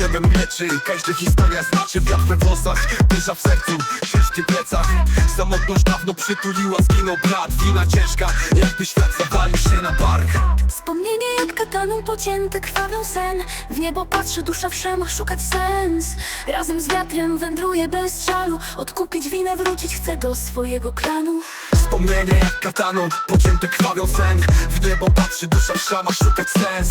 ciebie mieczy Każda historia znaczy wiatr we włosach Burza w sercu, ciężkie plecach. Samotność dawno przytuliła, zginął brat Wina ciężka, jakby świat zawalił się na bark Wspomnienie jak kataną pocięty krwawią sen. W niebo patrzy dusza w szemach szukać sens. Razem z wiatrem wędruje bez żalu Odkupić winę, wrócić chce do swojego klanu. Wspomnienie jak kataną, pocięte krwawią sen. W niebo patrzy dusza w szamach szukać sens.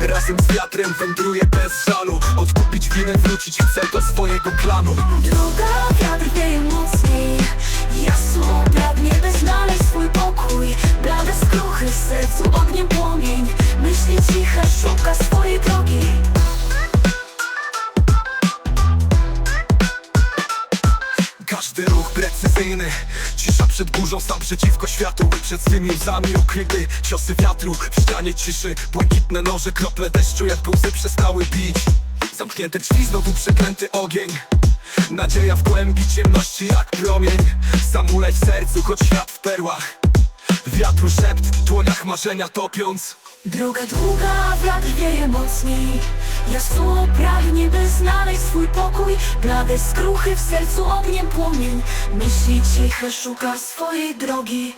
Razem z wiatrem wędruje bez żalu Odkupić winę, wrócić chce do swojego klanu. Droga wiatr wieje mocniej. Jasno pragnie by znaleźć swój pokój. Blade skruchy w sercu szuka swojej drogi. Każdy ruch precyzyjny. Cisza przed burzą, sam przeciwko światu. Przed swymi łzami ukryty Ciosy wiatru. W ścianie ciszy Błękitne noże, krople deszczu Jak łzy przestały bić. Zamknięte drzwi, znowu przeklęty ogień. Nadzieja w głębi ciemności jak promień. Samulej w sercu, choć świat w perłach Wiatru szept, w dłoniach marzenia topiąc. Droga długa, wiatr wieje mocniej. Jasno pragnie by znaleźć swój pokój. Blade skruchy w sercu ogniem płomień. Myśli ciche szuka swojej drogi